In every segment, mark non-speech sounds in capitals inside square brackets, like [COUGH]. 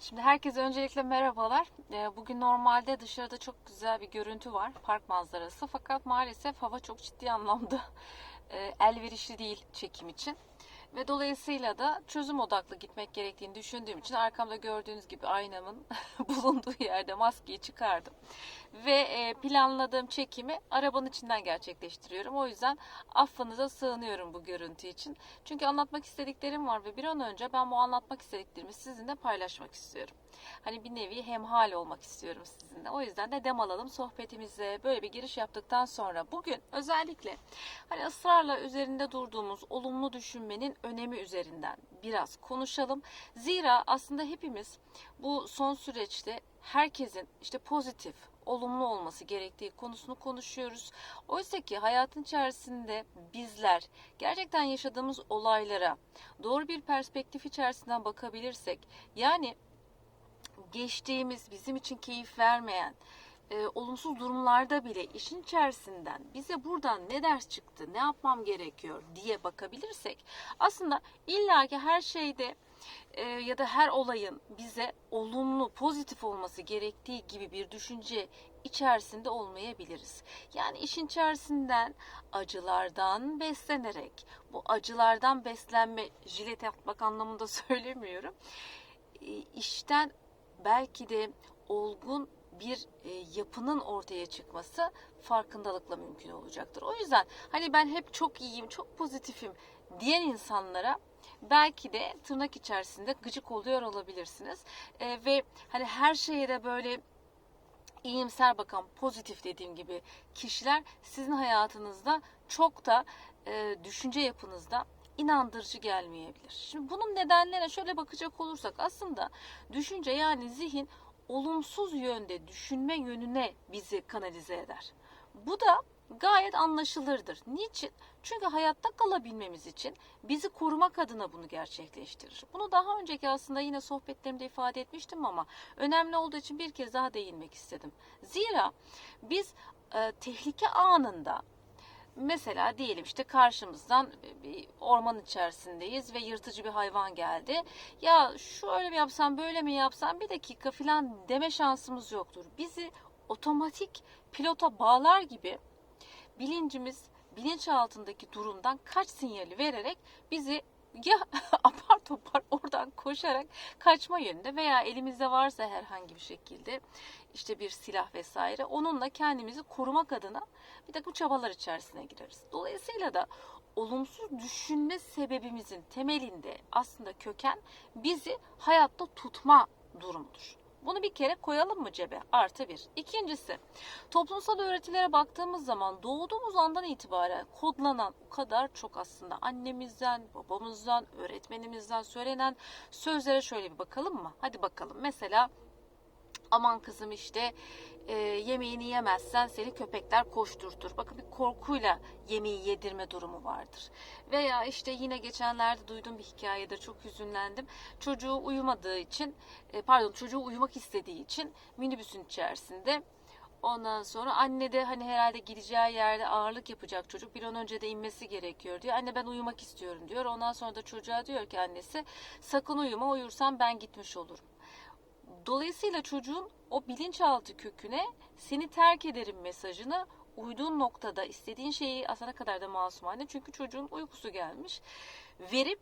Şimdi herkese öncelikle merhabalar. Ee, Bugün normalde dışarıda çok güzel bir görüntü var, park manzarası. Fakat maalesef hava çok ciddi anlamda [LAUGHS] e, elverişli değil çekim için. Ve dolayısıyla da çözüm odaklı gitmek gerektiğini düşündüğüm için arkamda gördüğünüz gibi aynamın [LAUGHS] bulunduğu yerde maskeyi çıkardım. Ve e, planladığım çekimi arabanın içinden gerçekleştiriyorum. O yüzden affınıza sığınıyorum bu görüntü için. Çünkü anlatmak istediklerim var ve bir an önce ben bu anlatmak istediklerimi sizinle paylaşmak istiyorum. Hani bir nevi hemhal olmak istiyorum sizinle. O yüzden de dem alalım sohbetimize. Böyle bir giriş yaptıktan sonra bugün özellikle hani ısrarla üzerinde durduğumuz olumlu düşünmenin önemi üzerinden biraz konuşalım. Zira aslında hepimiz bu son süreçte herkesin işte pozitif, olumlu olması gerektiği konusunu konuşuyoruz. Oysa ki hayatın içerisinde bizler gerçekten yaşadığımız olaylara doğru bir perspektif içerisinden bakabilirsek yani geçtiğimiz bizim için keyif vermeyen e, olumsuz durumlarda bile işin içerisinden bize buradan ne ders çıktı, ne yapmam gerekiyor diye bakabilirsek aslında illaki her şeyde e, ya da her olayın bize olumlu, pozitif olması gerektiği gibi bir düşünce içerisinde olmayabiliriz. Yani işin içerisinden acılardan beslenerek, bu acılardan beslenme jilet atmak anlamında [LAUGHS] söylemiyorum. E, işten belki de olgun bir e, yapının ortaya çıkması farkındalıkla mümkün olacaktır. O yüzden hani ben hep çok iyiyim, çok pozitifim diyen insanlara belki de tırnak içerisinde gıcık oluyor olabilirsiniz. E, ve hani her şeye de böyle iyimser bakan, pozitif dediğim gibi kişiler sizin hayatınızda çok da e, düşünce yapınızda inandırıcı gelmeyebilir. Şimdi bunun nedenlerine şöyle bakacak olursak aslında düşünce yani zihin olumsuz yönde düşünme yönüne bizi kanalize eder. Bu da gayet anlaşılırdır. Niçin? Çünkü hayatta kalabilmemiz için bizi korumak adına bunu gerçekleştirir. Bunu daha önceki aslında yine sohbetlerimde ifade etmiştim ama önemli olduğu için bir kez daha değinmek istedim. Zira biz e, tehlike anında Mesela diyelim işte karşımızdan bir orman içerisindeyiz ve yırtıcı bir hayvan geldi. Ya şöyle mi yapsam böyle mi yapsam bir dakika falan deme şansımız yoktur. Bizi otomatik pilota bağlar gibi bilincimiz bilinç altındaki durumdan kaç sinyali vererek bizi ya [LAUGHS] apar topar oradan koşarak kaçma yönünde veya elimizde varsa herhangi bir şekilde işte bir silah vesaire onunla kendimizi korumak adına bir takım çabalar içerisine gireriz. Dolayısıyla da olumsuz düşünme sebebimizin temelinde aslında köken bizi hayatta tutma durumudur. Bunu bir kere koyalım mı cebe? Artı bir. İkincisi, toplumsal öğretilere baktığımız zaman doğduğumuz andan itibaren kodlanan o kadar çok aslında annemizden, babamızdan, öğretmenimizden söylenen sözlere şöyle bir bakalım mı? Hadi bakalım. Mesela aman kızım işte e, yemeğini yemezsen seni köpekler koşturtur. Bakın bir korkuyla yemeği yedirme durumu vardır. Veya işte yine geçenlerde duyduğum bir hikayede çok hüzünlendim. Çocuğu uyumadığı için, e, pardon çocuğu uyumak istediği için minibüsün içerisinde Ondan sonra anne de hani herhalde gideceği yerde ağırlık yapacak çocuk bir an önce de inmesi gerekiyor diyor. Anne ben uyumak istiyorum diyor. Ondan sonra da çocuğa diyor ki annesi sakın uyuma uyursam ben gitmiş olurum. Dolayısıyla çocuğun o bilinçaltı köküne seni terk ederim mesajını uyduğun noktada istediğin şeyi aslına kadar da masumane çünkü çocuğun uykusu gelmiş verip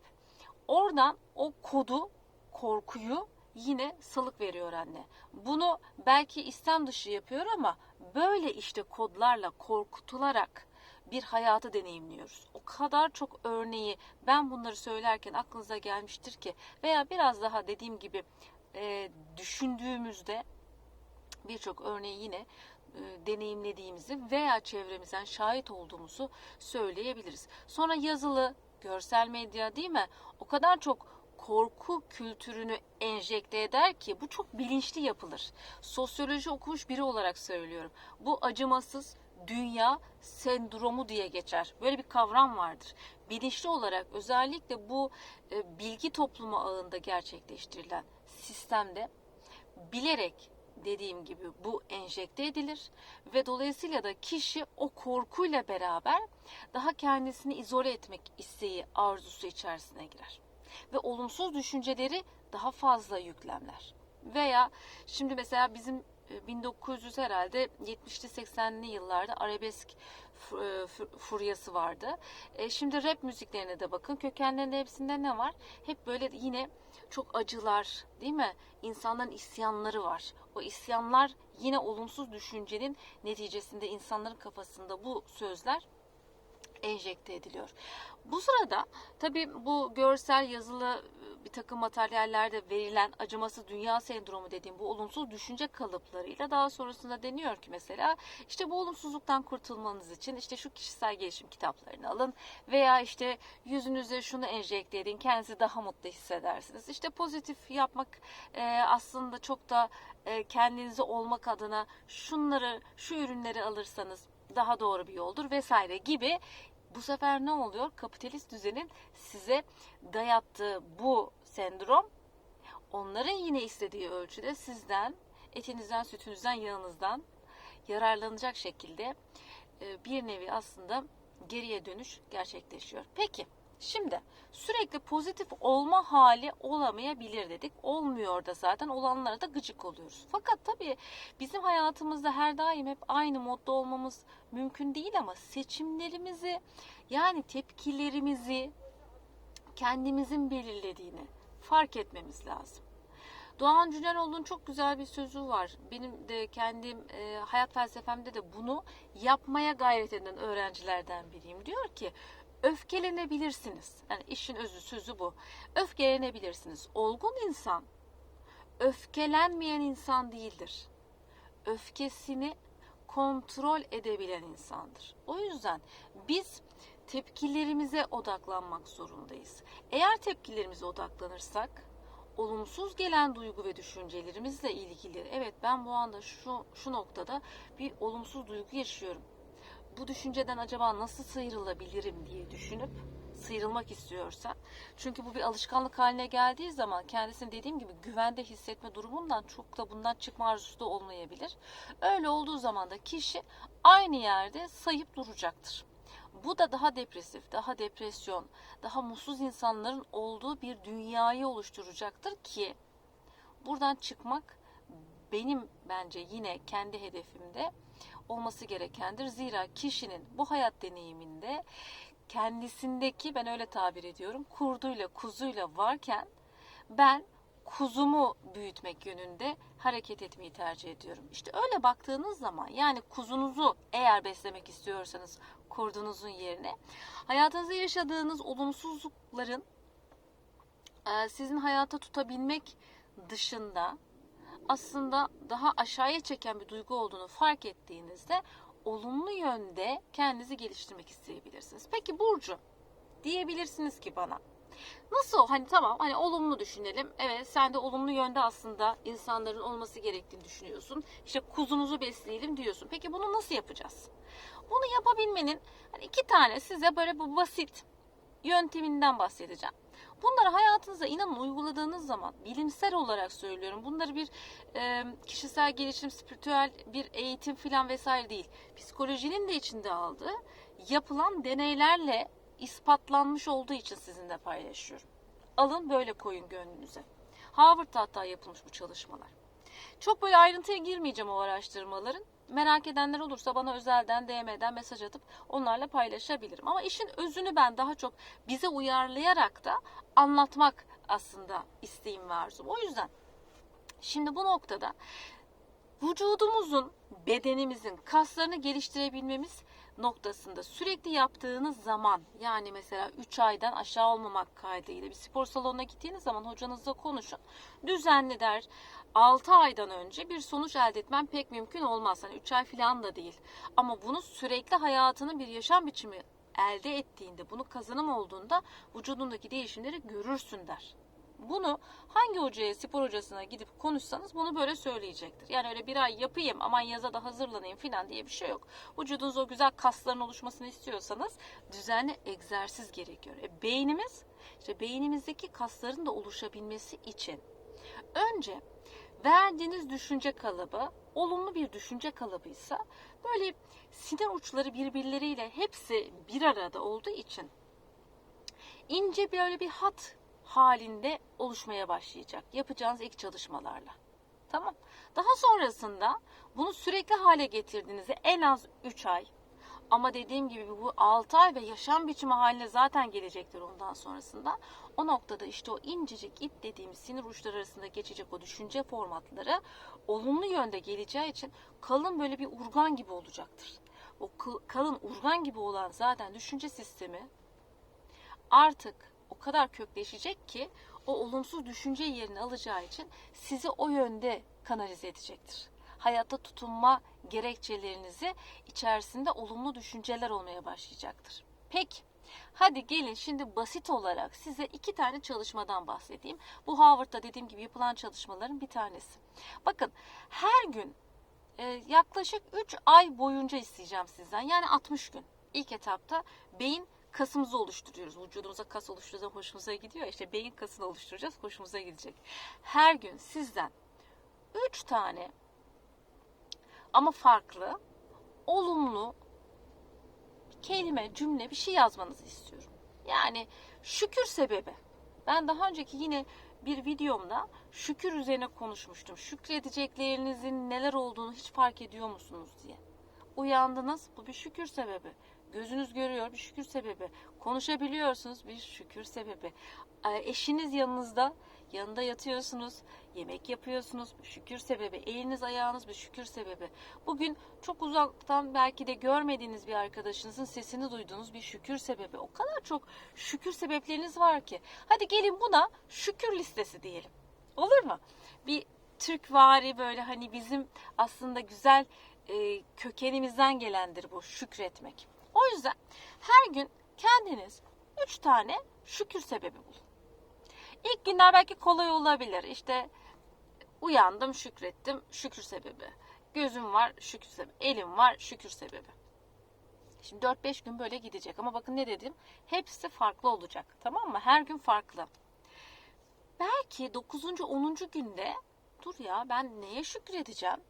oradan o kodu korkuyu yine salık veriyor anne. Bunu belki istem dışı yapıyor ama böyle işte kodlarla korkutularak bir hayatı deneyimliyoruz. O kadar çok örneği ben bunları söylerken aklınıza gelmiştir ki veya biraz daha dediğim gibi e, düşündüğümüzde birçok örneği yine e, deneyimlediğimizi veya çevremizden şahit olduğumuzu söyleyebiliriz. Sonra yazılı, görsel medya değil mi? O kadar çok korku kültürünü enjekte eder ki bu çok bilinçli yapılır. Sosyoloji okumuş biri olarak söylüyorum. Bu acımasız dünya sendromu diye geçer. Böyle bir kavram vardır. Bilinçli olarak özellikle bu e, bilgi toplumu ağında gerçekleştirilen sistemde bilerek dediğim gibi bu enjekte edilir ve dolayısıyla da kişi o korkuyla beraber daha kendisini izole etmek isteği arzusu içerisine girer ve olumsuz düşünceleri daha fazla yüklemler. Veya şimdi mesela bizim 1900 herhalde 70'li 80'li yıllarda arabesk e, fu- furyası vardı. E, şimdi rap müziklerine de bakın. Kökenlerinde hepsinde ne var? Hep böyle yine çok acılar değil mi? İnsanların isyanları var. O isyanlar yine olumsuz düşüncenin neticesinde insanların kafasında bu sözler enjekte ediliyor. Bu sırada tabii bu görsel yazılı bir takım materyallerde verilen acımasız dünya sendromu dediğim bu olumsuz düşünce kalıplarıyla daha sonrasında deniyor ki mesela işte bu olumsuzluktan kurtulmanız için işte şu kişisel gelişim kitaplarını alın veya işte yüzünüze şunu enjekte edin kendinizi daha mutlu hissedersiniz. İşte pozitif yapmak e, aslında çok da e, kendinizi olmak adına şunları şu ürünleri alırsanız daha doğru bir yoldur vesaire gibi bu sefer ne oluyor? Kapitalist düzenin size dayattığı bu sendrom onların yine istediği ölçüde sizden, etinizden, sütünüzden, yağınızdan yararlanacak şekilde e, bir nevi aslında geriye dönüş gerçekleşiyor. Peki şimdi sürekli pozitif olma hali olamayabilir dedik. Olmuyor da zaten olanlara da gıcık oluyoruz. Fakat tabii bizim hayatımızda her daim hep aynı modda olmamız mümkün değil ama seçimlerimizi yani tepkilerimizi kendimizin belirlediğini fark etmemiz lazım. Doğan Cüneloğlu'nun çok güzel bir sözü var. Benim de kendim e, hayat felsefemde de bunu yapmaya gayret eden öğrencilerden biriyim. Diyor ki öfkelenebilirsiniz. Yani işin özü sözü bu. Öfkelenebilirsiniz. Olgun insan öfkelenmeyen insan değildir. Öfkesini kontrol edebilen insandır. O yüzden biz tepkilerimize odaklanmak zorundayız. Eğer tepkilerimize odaklanırsak olumsuz gelen duygu ve düşüncelerimizle ilgili evet ben bu anda şu şu noktada bir olumsuz duygu yaşıyorum. Bu düşünceden acaba nasıl sıyrılabilirim diye düşünüp sıyrılmak istiyorsa çünkü bu bir alışkanlık haline geldiği zaman kendisini dediğim gibi güvende hissetme durumundan çok da bundan çıkma arzusu da olmayabilir. Öyle olduğu zaman da kişi aynı yerde sayıp duracaktır. Bu da daha depresif, daha depresyon, daha mutsuz insanların olduğu bir dünyayı oluşturacaktır ki buradan çıkmak benim bence yine kendi hedefimde olması gerekendir. Zira kişinin bu hayat deneyiminde kendisindeki ben öyle tabir ediyorum kurduyla kuzuyla varken ben kuzumu büyütmek yönünde hareket etmeyi tercih ediyorum. İşte öyle baktığınız zaman yani kuzunuzu eğer beslemek istiyorsanız kurdunuzun yerine hayatınızda yaşadığınız olumsuzlukların sizin hayata tutabilmek dışında aslında daha aşağıya çeken bir duygu olduğunu fark ettiğinizde olumlu yönde kendinizi geliştirmek isteyebilirsiniz. Peki Burcu diyebilirsiniz ki bana Nasıl hani tamam hani olumlu düşünelim. Evet sen de olumlu yönde aslında insanların olması gerektiğini düşünüyorsun. İşte kuzumuzu besleyelim diyorsun. Peki bunu nasıl yapacağız? Bunu yapabilmenin hani iki tane size böyle bu basit yönteminden bahsedeceğim. Bunları hayatınıza inanın uyguladığınız zaman bilimsel olarak söylüyorum. Bunları bir e, kişisel gelişim, spiritüel bir eğitim filan vesaire değil. Psikolojinin de içinde aldığı yapılan deneylerle ispatlanmış olduğu için sizinle paylaşıyorum. Alın böyle koyun gönlünüze. Harvard'da hatta yapılmış bu çalışmalar. Çok böyle ayrıntıya girmeyeceğim o araştırmaların. Merak edenler olursa bana özelden DM'den mesaj atıp onlarla paylaşabilirim. Ama işin özünü ben daha çok bize uyarlayarak da anlatmak aslında isteğim ve arzum. O yüzden şimdi bu noktada vücudumuzun, bedenimizin kaslarını geliştirebilmemiz noktasında sürekli yaptığınız zaman yani mesela 3 aydan aşağı olmamak kaydıyla bir spor salonuna gittiğiniz zaman hocanızla konuşun. Düzenli der 6 aydan önce bir sonuç elde etmen pek mümkün olmaz. Hani 3 ay falan da değil. Ama bunu sürekli hayatının bir yaşam biçimi elde ettiğinde, bunu kazanım olduğunda vücudundaki değişimleri görürsün der. Bunu hangi hocaya, spor hocasına gidip konuşsanız bunu böyle söyleyecektir. Yani öyle bir ay yapayım aman yaza da hazırlanayım falan diye bir şey yok. Vücudunuz o güzel kasların oluşmasını istiyorsanız düzenli egzersiz gerekiyor. E, beynimiz, işte beynimizdeki kasların da oluşabilmesi için önce verdiğiniz düşünce kalıbı olumlu bir düşünce kalıbıysa böyle sinir uçları birbirleriyle hepsi bir arada olduğu için ince böyle bir hat halinde oluşmaya başlayacak yapacağınız ilk çalışmalarla. Tamam. Daha sonrasında bunu sürekli hale getirdiğinizde en az 3 ay ama dediğim gibi bu 6 ay ve yaşam biçimi haline zaten gelecektir ondan sonrasında. O noktada işte o incecik ip dediğimiz sinir uçları arasında geçecek o düşünce formatları olumlu yönde geleceği için kalın böyle bir urgan gibi olacaktır. O kalın urgan gibi olan zaten düşünce sistemi artık o kadar kökleşecek ki o olumsuz düşünce yerini alacağı için sizi o yönde kanalize edecektir. Hayatta tutunma gerekçelerinizi içerisinde olumlu düşünceler olmaya başlayacaktır. Peki, hadi gelin şimdi basit olarak size iki tane çalışmadan bahsedeyim. Bu Harvard'da dediğim gibi yapılan çalışmaların bir tanesi. Bakın her gün e, yaklaşık 3 ay boyunca isteyeceğim sizden. Yani 60 gün. İlk etapta beyin kasımızı oluşturuyoruz. Vücudumuza kas oluşturduğunda hoşumuza gidiyor. İşte beyin kasını oluşturacağız. Hoşumuza gidecek. Her gün sizden 3 tane ama farklı, olumlu kelime, cümle bir şey yazmanızı istiyorum. Yani şükür sebebi. Ben daha önceki yine bir videomda şükür üzerine konuşmuştum. Şükredeceklerinizin neler olduğunu hiç fark ediyor musunuz diye. Uyandınız, bu bir şükür sebebi. Gözünüz görüyor, bir şükür sebebi. Konuşabiliyorsunuz, bir şükür sebebi. Ee, Eşiniz yanınızda, yanında yatıyorsunuz, yemek yapıyorsunuz, şükür sebebi. Eliniz ayağınız bir şükür sebebi. Bugün çok uzaktan belki de görmediğiniz bir arkadaşınızın sesini duyduğunuz bir şükür sebebi. O kadar çok şükür sebepleriniz var ki. Hadi gelin buna şükür listesi diyelim. Olur mu? Bir Türkvari böyle hani bizim aslında güzel e, kökenimizden gelendir bu şükretmek. O yüzden her gün kendiniz 3 tane şükür sebebi bulun. İlk günler belki kolay olabilir. İşte uyandım şükrettim şükür sebebi. Gözüm var şükür sebebi. Elim var şükür sebebi. Şimdi 4-5 gün böyle gidecek ama bakın ne dedim? Hepsi farklı olacak. Tamam mı? Her gün farklı. Belki 9. 10. günde dur ya ben neye şükredeceğim?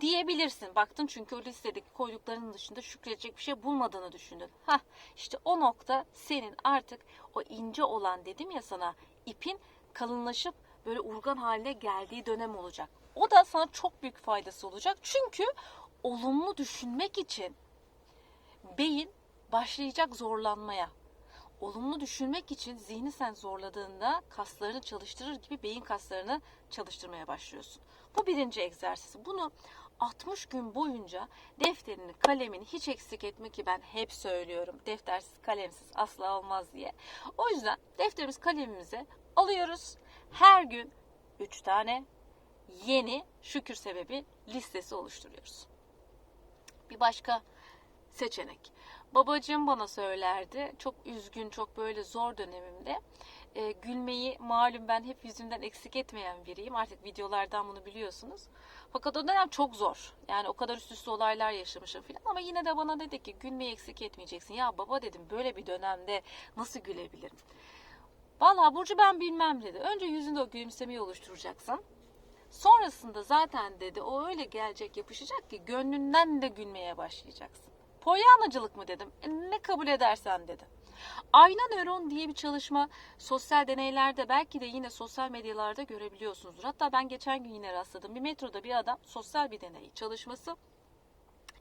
diyebilirsin. Baktın çünkü o listedeki koyduklarının dışında şükredecek bir şey bulmadığını düşündün. Hah işte o nokta senin artık o ince olan dedim ya sana ipin kalınlaşıp böyle urgan haline geldiği dönem olacak. O da sana çok büyük faydası olacak. Çünkü olumlu düşünmek için beyin başlayacak zorlanmaya. Olumlu düşünmek için zihni sen zorladığında kaslarını çalıştırır gibi beyin kaslarını çalıştırmaya başlıyorsun. Bu birinci egzersiz. Bunu 60 gün boyunca defterini, kalemini hiç eksik etme ki ben hep söylüyorum. Deftersiz, kalemsiz asla olmaz diye. O yüzden defterimiz, kalemimize alıyoruz. Her gün 3 tane yeni şükür sebebi listesi oluşturuyoruz. Bir başka seçenek. Babacığım bana söylerdi. Çok üzgün, çok böyle zor dönemimde. E, gülmeyi malum ben hep yüzümden eksik etmeyen biriyim. Artık videolardan bunu biliyorsunuz. Fakat o dönem çok zor. Yani o kadar üst üste olaylar yaşamışım falan. Ama yine de bana dedi ki gülmeyi eksik etmeyeceksin. Ya baba dedim böyle bir dönemde nasıl gülebilirim? Vallahi Burcu ben bilmem dedi. Önce yüzünde o gülümsemeyi oluşturacaksın. Sonrasında zaten dedi o öyle gelecek yapışacak ki gönlünden de gülmeye başlayacaksın. Polyanacılık mı dedim. E, ne kabul edersen dedi. Ayna nöron diye bir çalışma sosyal deneylerde belki de yine sosyal medyalarda görebiliyorsunuzdur. Hatta ben geçen gün yine rastladım. Bir metroda bir adam sosyal bir deney çalışması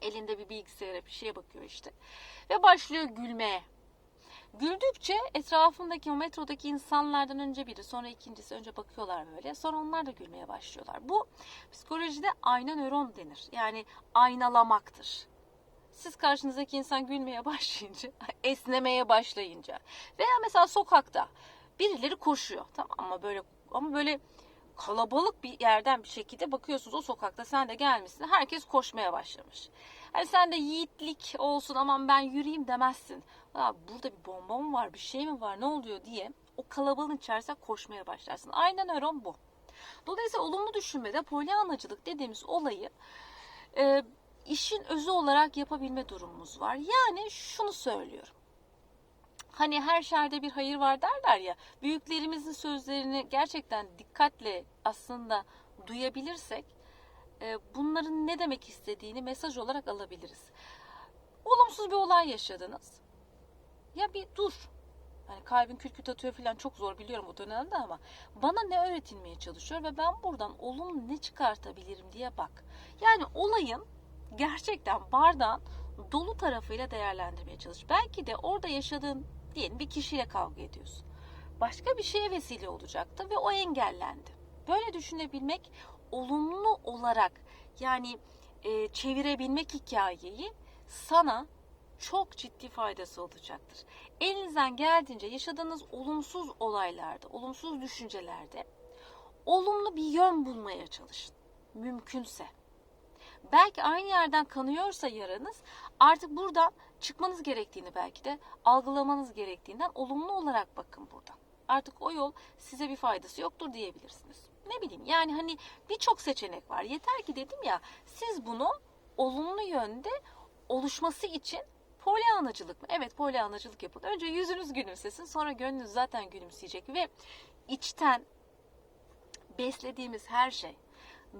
elinde bir bilgisayara bir şeye bakıyor işte ve başlıyor gülmeye. Güldükçe etrafındaki o metrodaki insanlardan önce biri sonra ikincisi önce bakıyorlar böyle sonra onlar da gülmeye başlıyorlar. Bu psikolojide ayna nöron denir. Yani aynalamaktır siz karşınızdaki insan gülmeye [LAUGHS] başlayınca, esnemeye başlayınca veya mesela sokakta birileri koşuyor tamam ama böyle ama böyle kalabalık bir yerden bir şekilde bakıyorsunuz o sokakta sen de gelmişsin herkes koşmaya başlamış. Hani sen de yiğitlik olsun aman ben yürüyeyim demezsin. Burada bir bomba mı var bir şey mi var ne oluyor diye o kalabalığın içerisinde koşmaya başlarsın. Aynen nöron bu. Dolayısıyla olumlu düşünmede polyanacılık dediğimiz olayı e, işin özü olarak yapabilme durumumuz var. Yani şunu söylüyorum. Hani her şerde bir hayır var derler ya. Büyüklerimizin sözlerini gerçekten dikkatle aslında duyabilirsek e, bunların ne demek istediğini mesaj olarak alabiliriz. Olumsuz bir olay yaşadınız. Ya bir dur. Hani kalbin küt küt atıyor falan çok zor biliyorum o dönemde ama bana ne öğretilmeye çalışıyor ve ben buradan olumlu ne çıkartabilirim diye bak. Yani olayın gerçekten bardağın dolu tarafıyla değerlendirmeye çalış. Belki de orada yaşadığın diyelim bir kişiyle kavga ediyorsun. Başka bir şeye vesile olacaktı ve o engellendi. Böyle düşünebilmek olumlu olarak yani e, çevirebilmek hikayeyi sana çok ciddi faydası olacaktır. Elinizden geldiğince yaşadığınız olumsuz olaylarda, olumsuz düşüncelerde olumlu bir yön bulmaya çalışın. Mümkünse. Belki aynı yerden kanıyorsa yaranız artık buradan çıkmanız gerektiğini belki de algılamanız gerektiğinden olumlu olarak bakın buradan. Artık o yol size bir faydası yoktur diyebilirsiniz. Ne bileyim yani hani birçok seçenek var. Yeter ki dedim ya siz bunu olumlu yönde oluşması için polyanacılık mı? Evet polyanacılık yapın. Önce yüzünüz gülümsesin sonra gönlünüz zaten gülümseyecek ve içten beslediğimiz her şey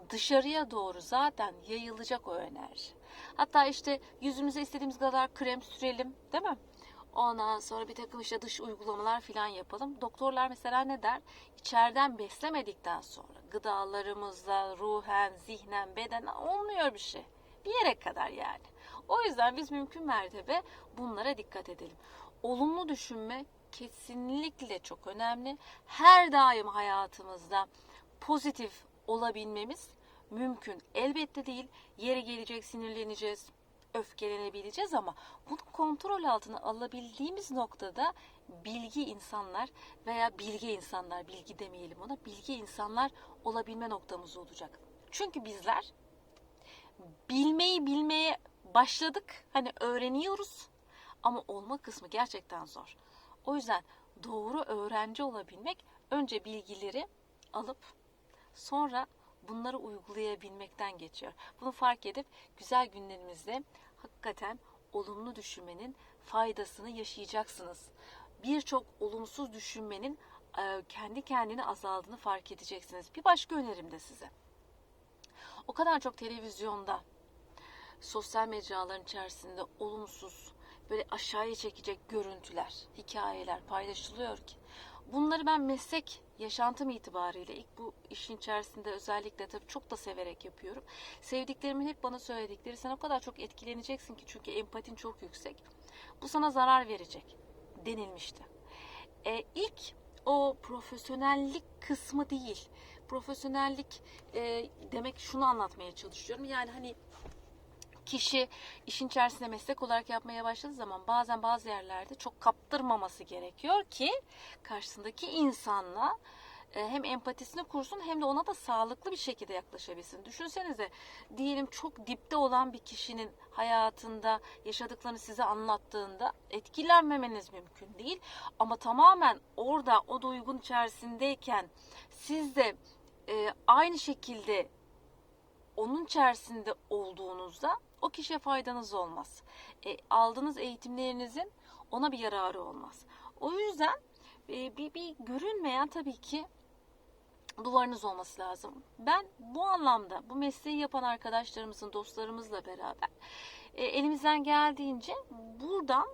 dışarıya doğru zaten yayılacak o enerji. Hatta işte yüzümüze istediğimiz kadar krem sürelim değil mi? Ondan sonra bir takım işte dış uygulamalar falan yapalım. Doktorlar mesela ne der? İçeriden beslemedikten sonra gıdalarımızla ruhen, zihnen, bedenen olmuyor bir şey. Bir yere kadar yani. O yüzden biz mümkün mertebe bunlara dikkat edelim. Olumlu düşünme kesinlikle çok önemli. Her daim hayatımızda pozitif olabilmemiz mümkün. Elbette değil. Yere gelecek, sinirleneceğiz, öfkelenebileceğiz ama bunu kontrol altına alabildiğimiz noktada bilgi insanlar veya bilge insanlar, bilgi demeyelim ona, bilgi insanlar olabilme noktamız olacak. Çünkü bizler bilmeyi bilmeye başladık. Hani öğreniyoruz ama olma kısmı gerçekten zor. O yüzden doğru öğrenci olabilmek önce bilgileri alıp sonra bunları uygulayabilmekten geçiyor. Bunu fark edip güzel günlerimizde hakikaten olumlu düşünmenin faydasını yaşayacaksınız. Birçok olumsuz düşünmenin e, kendi kendine azaldığını fark edeceksiniz. Bir başka önerim de size. O kadar çok televizyonda, sosyal mecraların içerisinde olumsuz, böyle aşağıya çekecek görüntüler, hikayeler paylaşılıyor ki. Bunları ben meslek yaşantım itibariyle ilk bu işin içerisinde özellikle tabii çok da severek yapıyorum. Sevdiklerimin hep bana söyledikleri sen o kadar çok etkileneceksin ki çünkü empatin çok yüksek. Bu sana zarar verecek denilmişti. E, ilk o profesyonellik kısmı değil. Profesyonellik e, demek şunu anlatmaya çalışıyorum. Yani hani kişi işin içerisinde meslek olarak yapmaya başladığı zaman bazen bazı yerlerde çok kaptırmaması gerekiyor ki karşısındaki insanla e, hem empatisini kursun hem de ona da sağlıklı bir şekilde yaklaşabilsin. Düşünsenize diyelim çok dipte olan bir kişinin hayatında yaşadıklarını size anlattığında etkilenmemeniz mümkün değil. Ama tamamen orada o duygun içerisindeyken siz de e, aynı şekilde onun içerisinde olduğunuzda o kişiye faydanız olmaz. E, aldığınız eğitimlerinizin ona bir yararı olmaz. O yüzden e, bir, bir görünmeyen tabii ki duvarınız olması lazım. Ben bu anlamda bu mesleği yapan arkadaşlarımızın, dostlarımızla beraber e, elimizden geldiğince buradan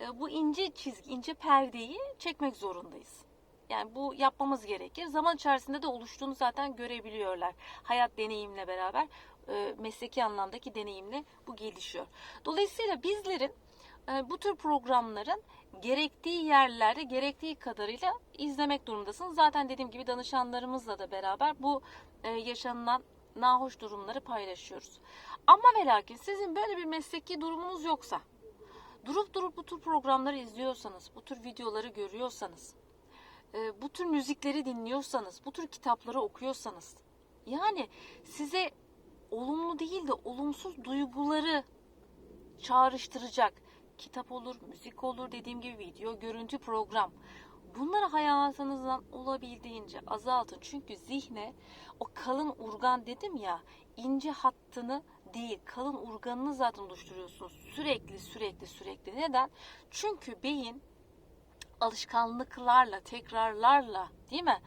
e, bu ince çizgi, ince perdeyi çekmek zorundayız. Yani bu yapmamız gerekir. Zaman içerisinde de oluştuğunu zaten görebiliyorlar. Hayat deneyimle beraber e, mesleki anlamdaki deneyimle bu gelişiyor. Dolayısıyla bizlerin e, bu tür programların gerektiği yerlerde gerektiği kadarıyla izlemek durumundasınız. Zaten dediğim gibi danışanlarımızla da beraber bu e, yaşanılan nahoş durumları paylaşıyoruz. Ama ve lakin sizin böyle bir mesleki durumunuz yoksa, durup durup bu tür programları izliyorsanız, bu tür videoları görüyorsanız, e, bu tür müzikleri dinliyorsanız, bu tür kitapları okuyorsanız, yani size olumlu değil de olumsuz duyguları çağrıştıracak kitap olur, müzik olur, dediğim gibi video, görüntü, program. Bunları hayatınızdan olabildiğince azaltın. Çünkü zihne o kalın urgan dedim ya ince hattını değil kalın urganını zaten oluşturuyorsunuz. Sürekli sürekli sürekli. Neden? Çünkü beyin alışkanlıklarla, tekrarlarla değil mi?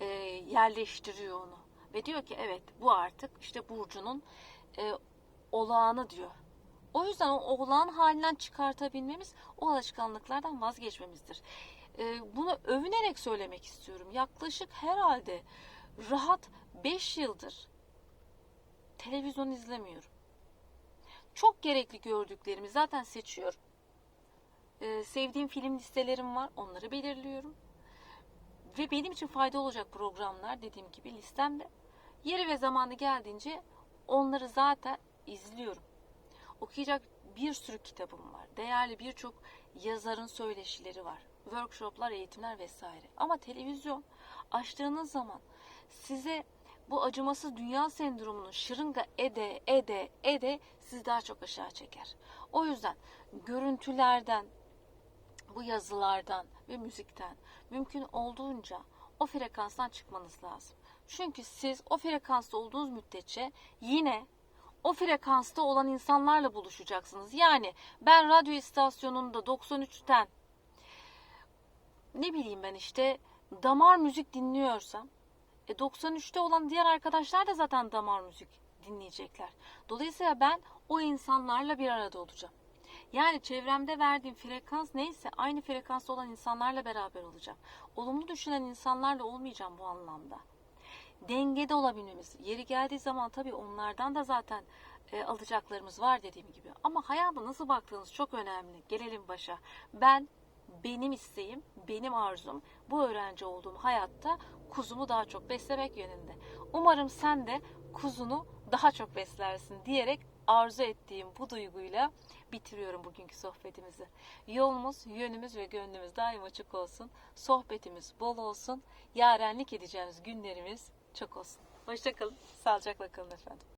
E, yerleştiriyor onu. Ve diyor ki evet bu artık işte Burcu'nun e, olağanı diyor. O yüzden o olağan halinden çıkartabilmemiz o alışkanlıklardan vazgeçmemizdir. e, bunu övünerek söylemek istiyorum. Yaklaşık herhalde rahat 5 yıldır televizyon izlemiyorum. Çok gerekli gördüklerimi zaten seçiyorum. Ee, sevdiğim film listelerim var. Onları belirliyorum. Ve benim için fayda olacak programlar dediğim gibi listemde. Yeri ve zamanı geldiğince onları zaten izliyorum. Okuyacak bir sürü kitabım var. Değerli birçok yazarın söyleşileri var. Workshoplar, eğitimler vesaire. Ama televizyon açtığınız zaman size bu acımasız dünya sendromunu şırınga ede ede ede sizi daha çok aşağı çeker. O yüzden görüntülerden, bu yazılardan ve müzikten mümkün olduğunca o frekanstan çıkmanız lazım. Çünkü siz o frekansta olduğunuz müddetçe yine o frekansta olan insanlarla buluşacaksınız. Yani ben radyo istasyonunda 93'ten ne bileyim ben işte damar müzik dinliyorsam e 93'te olan diğer arkadaşlar da zaten damar müzik dinleyecekler. Dolayısıyla ben o insanlarla bir arada olacağım. Yani çevremde verdiğim frekans neyse aynı frekansta olan insanlarla beraber olacağım. Olumlu düşünen insanlarla olmayacağım bu anlamda. Dengede olabilmemiz. Yeri geldiği zaman tabii onlardan da zaten e, alacaklarımız var dediğim gibi. Ama hayata nasıl baktığınız çok önemli. Gelelim başa. Ben benim isteğim, benim arzum bu öğrenci olduğum hayatta kuzumu daha çok beslemek yönünde. Umarım sen de kuzunu daha çok beslersin diyerek arzu ettiğim bu duyguyla bitiriyorum bugünkü sohbetimizi. Yolumuz, yönümüz ve gönlümüz daim açık olsun. Sohbetimiz bol olsun. Yarenlik edeceğimiz günlerimiz çok olsun. Hoşçakalın. Sağlıcakla kalın efendim.